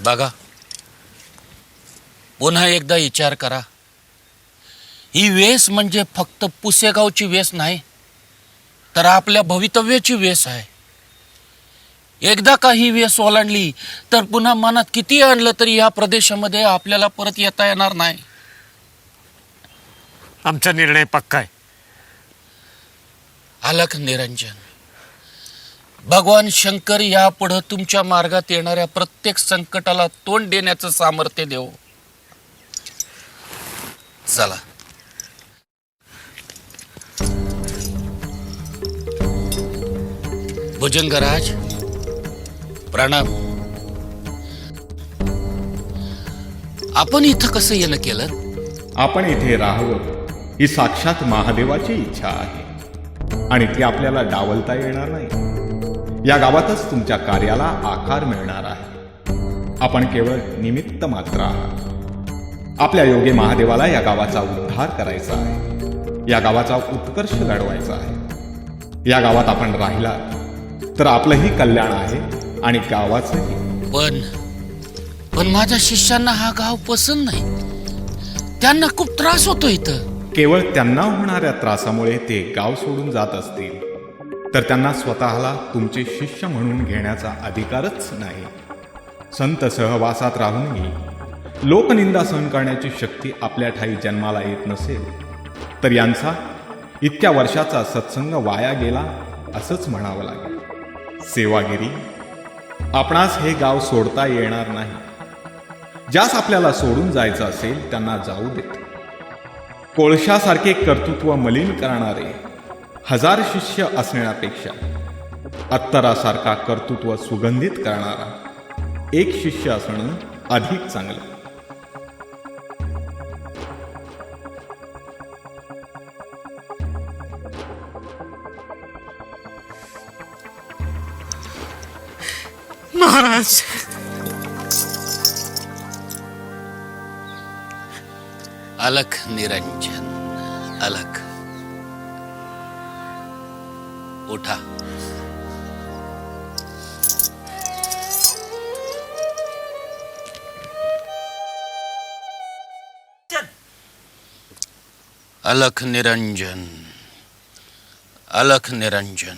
बघा. पुन्हा एकदा विचार करा. ही वेस म्हणजे फक्त पुसेगावची वेस नाही तर आपल्या भवितव्याची वेस आहे. एकदा का ही वेस ओलांडली तर पुन्हा मनात किती आणलं तरी या प्रदेशामध्ये आपल्याला परत येता येणार नाही. आमचा निर्णय पक्का आहे. अलख निरंजन. भगवान शंकर यापुढं तुमच्या मार्गात येणाऱ्या प्रत्येक संकटाला तोंड देण्याचं सामर्थ्य देव. चला. भुजंगराज प्रणाम. आपण इथं कसं येणं केलं? आपण इथे राहावं ही साक्षात महादेवाची इच्छा आहे. आणि ती आपल्याला डावलता येणार नाही. या गावातच तुमच्या कार्याला आकार मिळणार आहे. आपण केवळ निमित्त मात्र आहात. आपल्या योगे महादेवाला या गावाचा उद्धार करायचा आहे. या गावाचा उत्कर्ष घडवायचा आहे. या गावात आपण राहिला तर आपलंही कल्याण आहे आणि गावाचंही. पण पण माझ्या शिष्यांना हा गाव पसंत नाही. त्यांना खूप त्रास होतो इथं. केवळ त्यांना होणाऱ्या त्रासामुळे ते गाव सोडून जात असतील. तर त्यांना स्वतःला तुमचे शिष्य म्हणून घेण्याचा अधिकारच नाही. संत सहवासात राहूनही लोकनिंदा सहन करण्याची शक्ती आपल्या ठाई जन्माला येत नसेल तर यांचा इतक्या वर्षाचा सत्संग वाया गेला असंच म्हणावं लागेल. सेवागिरी आपणास हे गाव सोडता येणार नाही. ज्यास आपल्याला सोडून जायचं असेल त्यांना जाऊ देत. कोळशासारखे कर्तृत्व मलिन करणारे हजार शिष्य असण्यापेक्षा अत्तरासारखा कर्तृत्व सुगंधित करणारा एक शिष्य असणं अधिक चांगलं. महाराज. अलख निरंजन अलख उठा. अलख निरंजन अलख निरंजन.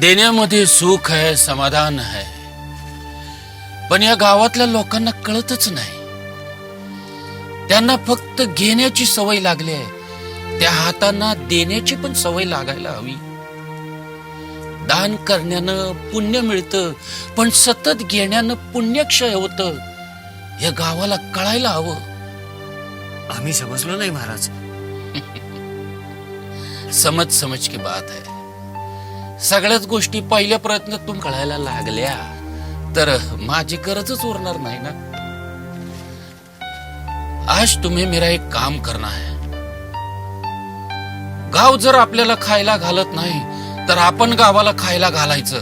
देण्यामध्ये सुख आहे समाधान आहे पण या गावातल्या लोकांना कळतच नाही. त्यांना फक्त घेण्याची सवय लागली आहे. त्या हातांना देण्याची पण सवय लागायला हवी. दान करण्यानं पुण्य मिळतं पण सतत घेण्यानं पुण्यक्षय होतं या गावाला कळायला हवं. आम्ही समजलो नाही महाराज. समज समज की बात आहे. सगळ्याच गोष्टी पहिल्या प्रयत्नातून कळायला लागल्या तर माझी गरजच उरणार नाही ना. आज तुम्ही मेरा एक काम करना है गाव जर आपल्याला खायला घालत नाही तर आपण गावाला खायला घालायचं.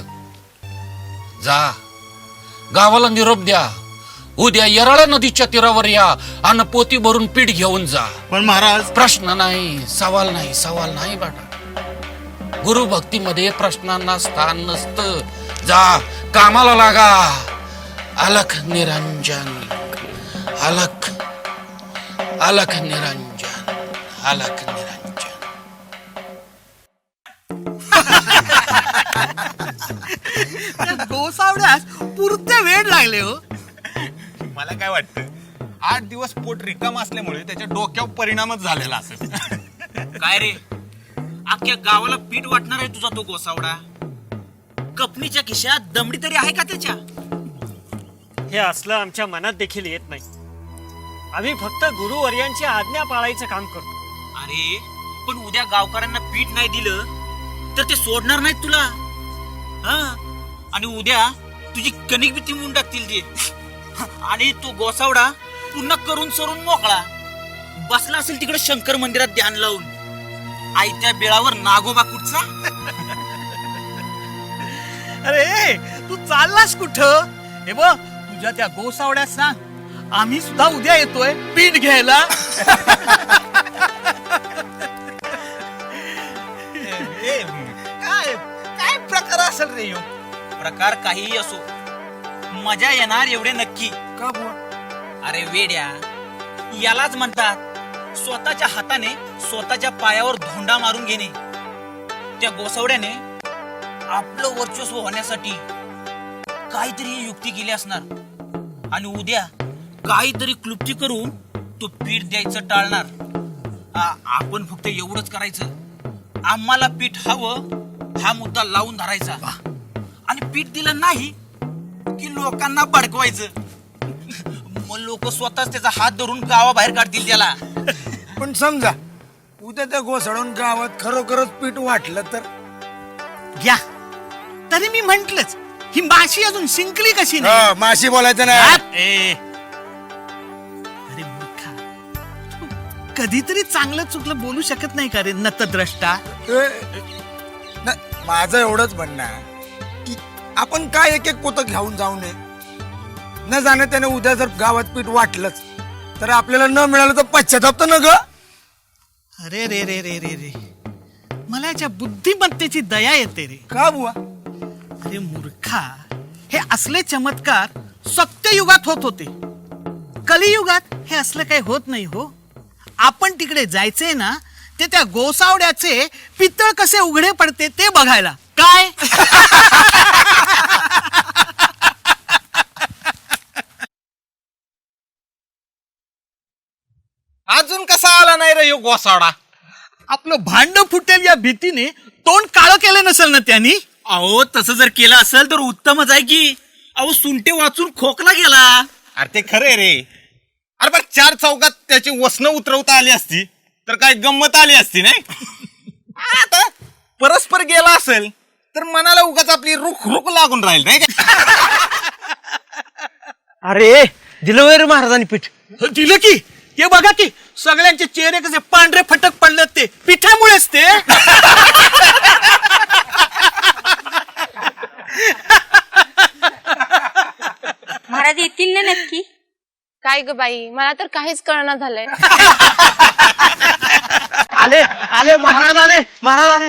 जा. गावाला निरोप द्या. उद्या येराळा नदीच्या तीरावर या आणि पोती भरून पीठ घेऊन जा. पण महाराज प्रश्न नाही सवाल नाही सवाल नाही बेटा गुरु भक्तीमध्ये प्रश्नांना स्थान नसतं. जा कामाला लागा. अलख निरंजन. अलख अलख निरंजन. अलख त्या पुरते वेळ लागले हो. मला काय वाटतं आठ दिवस पोट रिकाम असल्यामुळे त्याच्या डोक्यावर परिणामच झालेला असेल. काय रे? अख्ख्या गावाला पीठ वाटणार आहे तुझा तो गोसावडा. कपनीच्या खिशात दमडी तरी आहे का त्याच्या? हे असलं आमच्या मनात देखील येत नाही. आम्ही फक्त गुरुवर्यांची आज्ञा पाळायचं काम करतो. अरे पण उद्या गावकऱ्यांना पीठ नाही दिलं तर ते सोडणार नाहीत तुला. हा? आणि उद्या तुझी कणिक बी तिंबून टाकतील ते. आणि तो गोसावडा पुन्हा करून सरून मोकळा. बसला असेल तिकडे शंकर मंदिरात ध्यान लावून. आयत्या बेळावर नागोबा कुठचा? अरे तू चाललास कुठं? हे बघ तुझ्या त्या गोसावड्यात सांग. आम्ही सुद्धा उद्या येतोय पीठ घ्यायला. काय काय प्रकार असेल रे यो प्रकार काहीही असो मजा येणार एवढे नक्की. का बुवा? अरे वेड्या यालाच म्हणतात स्वतःच्या हाताने स्वतःच्या पायावर धोंडा मारून घेणे. त्या गोसवड्याने आपलं वर्चस्व होण्यासाठी काहीतरी युक्ती केली असणार. आणि उद्या काहीतरी क्लुप्ती करून तो पीठ द्यायचं टाळणार. आ- आपण फक्त एवढंच करायचं. आम्हाला पीठ हवं हा मुद्दा लावून धरायचा. पीठ दिलं नाही की लोकांना भडकवायचं. मग लोक स्वतःच त्याचा हात धरून गावाबाहेर काढतील त्याला. पण समजा उद्या त्या घोसळून गावात खरोखरच पीठ वाटलं तर? घ्या. तरी मी म्हंटलच ही माशी अजून शिंकली कशी नाही? हा, माशी बोलायचं नाही. अरे मूर्खा. तू कधीतरी चांगलं चुकलं बोलू शकत नाही का रे नतद्रष्टा? ए, नाही, माझं एवढंच म्हणणं आहे. आपण काय एक एक पोतं घेऊन जाऊ नये. न जाणे त्याने उद्या जर गावात पीठ वाटलंच तर आपल्याला न मिळालं तर पश्चाताप तर न ग. अरे रे रे रे रे रे. मला याच्या बुद्धिमत्तेची दया येते रे. का बुवा? अरे मूर्खा हे असले चमत्कार सत्ययुगात होत होते. कलियुगात हे असलं काही होत नाही हो. आपण तिकडे जायचंय ना ते त्या गोसावड्याचे पितळ कसे उघडे पडते ते बघायला. काय? अजून कसा आला नाही रे ह्यो गोसाडा? आपलं भांड फुटेल या भीतीने तोंड काळं केलं नसेल ना त्यांनी? अहो तसं जर केलं असेल तर उत्तमच आहे की. अहो सुंटे वाचून खोकला गेला. अरे ते खरे रे. अरे बघ चार चौकात त्याची वसनं उतरवता आली असती तर काय गंमत आली असती नाही? आता परस्पर गेला असेल तर मनाला उगाच आपली रुख रुख लागून राहील नाही का? अरे दिलं महाराजांनी पीठ. दिलं की? हे बघा की सगळ्यांचे चेहरे कसे पांढरे फटक पडले ते. पिठामुळेच ते. महाराज येतील ना नक्की? काय ग बाई मला तर काहीच कळना झालंय. आले आले महाराज आले महाराज आले.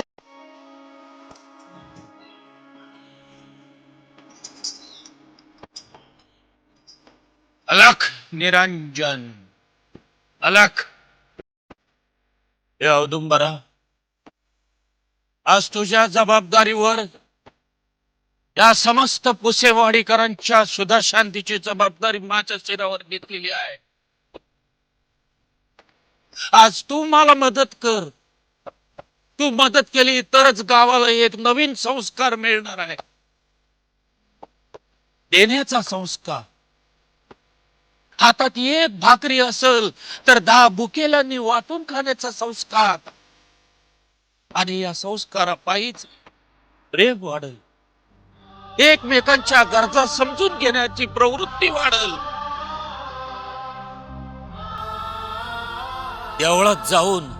अलख निरंजन. अलख हे औदुंबरा आज तुझ्या जबाबदारीवर या समस्त पुसेवाडीकरांच्या सुधा शांतीची जबाबदारी माझ्या शिरावर घेतलेली आहे. आज तू मला मदत कर. तू मदत केली तरच गावाला एक नवीन संस्कार मिळणार आहे. देण्याचा संस्कार. हातात एक भाकरी असल तर दहा बुकेलांनी वाटून खाण्याचा संस्कार. आणि या संस्कारापायीच प्रेम वाढल. एकमेकांच्या गरजा समजून घेण्याची प्रवृत्ती वाढल. देवळात जाऊन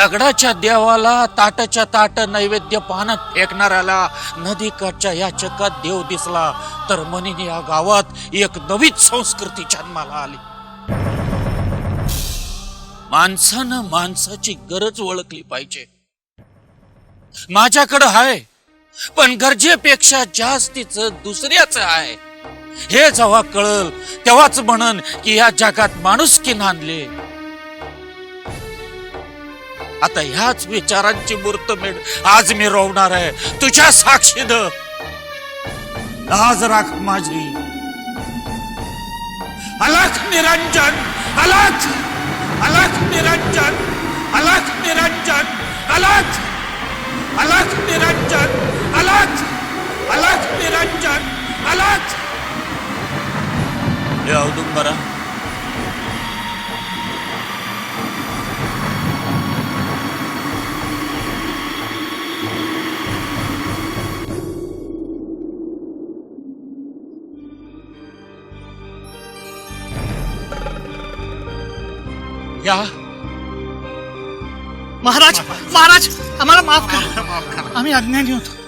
दगडाच्या देवाला ताटाच्या ताट नैवेद्य पानात फेकणाऱ्याला नदीकाठच्या या चकात देव दिसला. तर मनीने या गावात एक नवीच संस्कृती जन्माला आली. माणसानं माणसाची गरज ओळखली पाहिजे. माझ्याकडं आहे पण गरजेपेक्षा जास्तीच दुसऱ्याच आहे. हे जेव्हा कळल तेव्हाच म्हणन की या जगात माणुसकी नांदले आता ह्याच विचारांची मूर्तमेढ आज मी रोवणार आहे. तुझ्या साक्षीद लाज राख माझी. अलख निरंजन अलख अलख निरंजन अलख निरंजन अलख अलख निरंजन अलख अलख निरंजन अलख. हे औदुंबरा या. महाराज महाराज आम्हाला माफ करा. आम्ही अज्ञानी होतो.